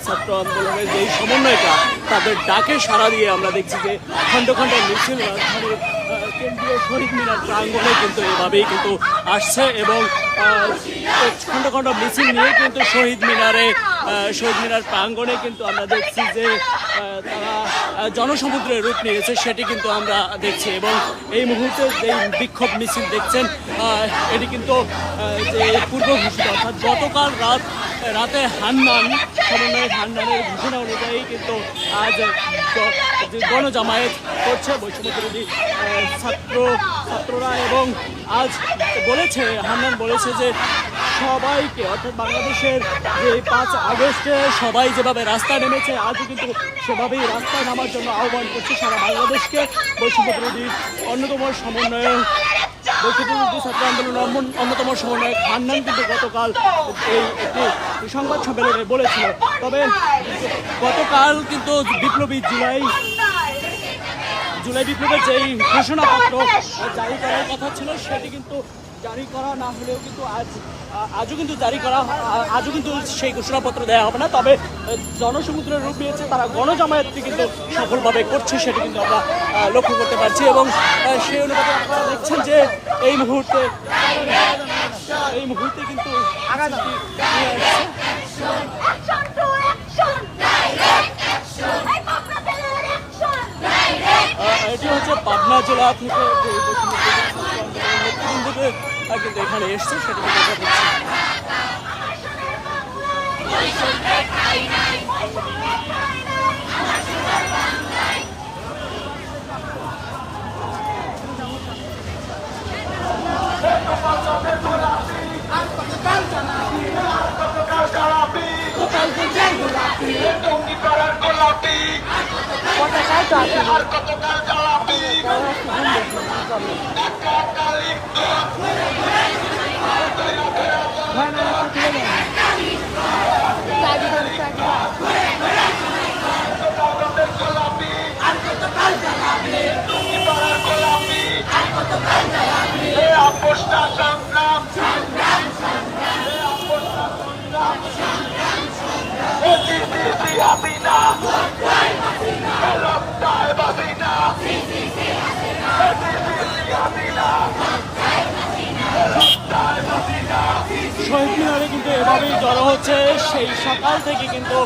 ছাত্র আন্দোলনের যেই সমন্বয়টা তাদের ডাকে সাড়া দিয়ে আমরা দেখছি যে খণ্ড খণ্ড মিছিল রাজধানীর কেন্দ্রীয় শহীদ মিনার প্রাঙ্গণে কিন্তু এভাবেই কিন্তু আসছে এবং খণ্ড খণ্ড মিছিল নিয়ে কিন্তু শহীদ মিনারে শহীদ মিনার প্রাঙ্গণে কিন্তু আমরা দেখছি যে তারা আহ, জনসমুদ্রের রূপ নিয়েছে সেটি কিন্তু আমরা দেখছি এবং এই মুহূর্তে যে বিক্ষোভ মিছিল দেখছেন এটি কিন্তু যে পূর্ব ঘোষিত অর্থাৎ গতকাল রাত রাতে হান্নান সমন্বয়ের হান্নানের ঘোষণা অনুযায়ী কিন্তু আজ গণজামায়াত করছে, বৈষম্য বিরোধী ছাত্র, ছাত্ররা এবং আজ বলেছে, হান্নান বলেছে যে সবাইকে, অর্থাৎ বাংলাদেশের যে পাঁচ আগস্টে সবাই যেভাবে রাস্তায় নেমেছে, আজও কিন্তু সেভাবেই রাস্তায় নামার জন্য আহ্বান করছে সারা বাংলাদেশকে। বৈষম্য বিরোধী অন্যতম সমন্বয়ক বৈষম্য ছাত্র আন্দোলনের অন্যতম সমন্বয়ক হান্নান কিন্তু গতকাল এই একটি সংবাদ সম্মেলনে বলেছিল। তবে গতকাল কিন্তু বিপ্লবী জুলাই জুলাই বিপ্লবের যেই ঘোষণাপত্র জারি করার কথা ছিল, সেটি কিন্তু জারি করা না হলেও কিন্তু আজ আজও কিন্তু জারি করা আজও কিন্তু সেই ঘোষণাপত্র দেওয়া হবে না। তবে জনসমুদ্রের রূপ নিয়েছে, তারা গণজামায়াতটি কিন্তু সফলভাবে করছে, সেটি কিন্তু আমরা লক্ষ্য করতে পারছি। এবং সেই অনুপাতে আপনারা দেখছেন যে এই মুহূর্তে এই মুহূর্তে কিন্তু এটি হচ্ছে পাবনা জেলা থেকে যে বৈষম্য বিরোধী ছাত্র আন্দোলনের নেতৃবৃন্দকে, আহ, কিন্তু এখানে এসছে সেটি কিন্তু দেখা যাচ্ছে সংগ্রাম। হাসিনা। শহীদ মিনারে কিন্তু এভাবেই জড়ো হচ্ছে সেই সকাল থেকে কিন্তু